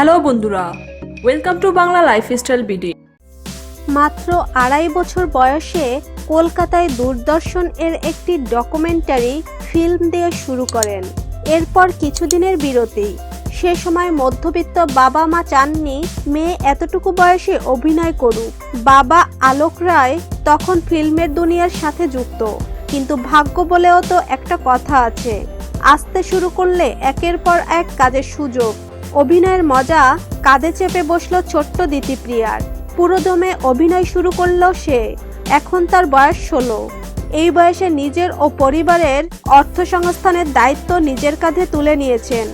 Hello বন্ধুরা welcome to Bangla lifestyle BD মাত্র আড়াই বছর বয়সে কলকাতায় দূরদর্শন এর একটি ডকুমেন্টারি ফিল্ম দিয়ে শুরু করেন। এরপর কিছুদিনের বিরতি। সে সময় মধ্যবিত্ত বাবা মা চাননি, মেয়ে এতটুকু বয়সে অভিনয় করুক। বাবা আলোক রায় তখন ফিল্মের দুনিয়ার সাথে যুক্ত। কিন্তু ভাগ্য বলেও তো একটা কথা আছে, আসতে শুরু করলে একের পর এক কাজের সুযোগ। অভিনয়ের মজা কাঁধে চেপে বসল ছোট্ট দিতিপ্রিয়ার। পুরোদমে অভিনয় শুরু করল সে। এখন তার বয়স ষোলো। এই বয়সে নিজের ও পরিবারের অর্থ সংস্থানের দায়িত্ব নিজের কাঁধে তুলে নিয়েছেন।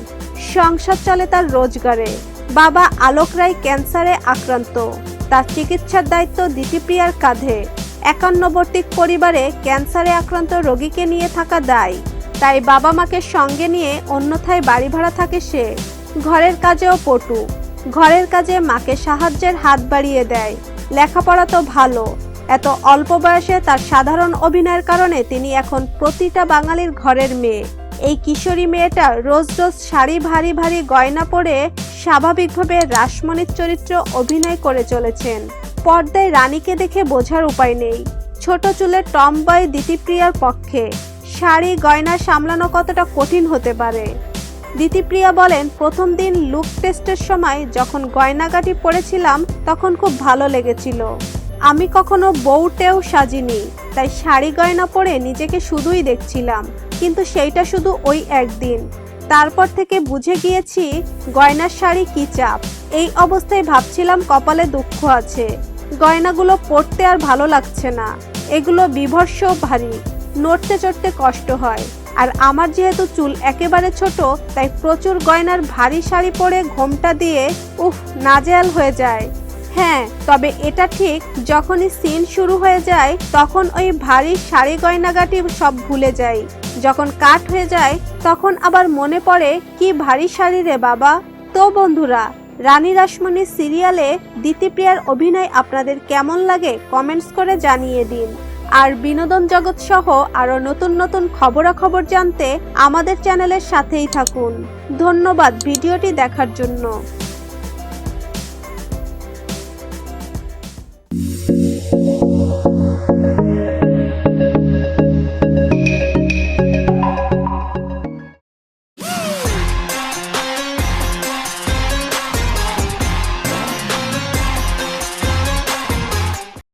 সংসার চলে তার রোজগারে। বাবা আলোক রায় ক্যান্সারে আক্রান্ত। তার চিকিৎসার দায়িত্ব দিতিপ্রিয়ার কাঁধে। একান্নবর্তী পরিবারে ক্যান্সারে আক্রান্ত রোগীকে নিয়ে থাকা দায়। তাই বাবা মাকে সঙ্গে নিয়ে অন্যথায় বাড়ি ভাড়া থাকে সে। ঘরের কাজেও পটু। ঘরের কাজে মাকে সাহায্যের হাত বাড়িয়ে দেয়। লেখাপড়া তো ভালো। এত অল্প বয়সে তার সাধারণ অভিনয়ের কারণে তিনি এখন প্রতিটা বাঙালির ঘরের মেয়ে। এই কিশোরী মেয়েটা রোজ রোজ শাড়ি ভারী ভারী গয়না পরে স্বাভাবিকভাবে রাসমণির চরিত্র অভিনয় করে চলেছেন। পর্দায় রানীকে দেখে বোঝার উপায় নেই। ছোট চুলের টমবয় দিতিপ্রিয়ার পক্ষে। শাড়ি গয়না সামলানো কতটা কঠিন হতে পারে? দিতিপ্রিয়া বলেন, প্রথম দিন লুক টেস্টের সময় যখন গয়নাগাটি পরেছিলাম, তখন খুব ভালো লেগেছিল। আমি কখনো বউটেও সাজিনি, তাই শাড়ি গয়না পরে নিজেকে শুধুই দেখছিলাম। কিন্তু সেইটা শুধু ওই একদিন। তারপর থেকে বুঝে গিয়েছি গয়নার শাড়ি কি চাপ। এই অবস্থায় ভাবছিলাম কপালে দুঃখ আছে। গয়নাগুলো পরতে আর ভালো লাগছে না। এগুলো বিভর্ষ ভারী। নড়তে চড়তে কষ্ট হয়। আর আমার যেহেতু চুল একেবারে ছোট, তাই প্রচুর গয়নার ভারী শাড়ি পরে ঘোমটা দিয়ে উফ, নাজেয়াল হয়ে যায়। হ্যাঁ তবে এটা ঠিক, যখনই সিন শুরু হয়ে যায়, তখন ওই ভারী শাড়ি গয়নাগাটি সব ভুলে যাই। যখন কাট হয়ে যায়, তখন আবার মনে পড়ে, কি ভারী শাড়ি রে বাবা। তো বন্ধুরা, রানী রাসমণি সিরিয়ালে দিতিপ্রিয়ার অভিনয় আপনাদের কেমন লাগে কমেন্টস করে জানিয়ে দিন। আর বিনোদন জগৎ সহ আরও নতুন নতুন খবরাখবর জানতে আমাদের চ্যানেলের সাথেই থাকুন। ধন্যবাদ ভিডিওটি দেখার জন্য।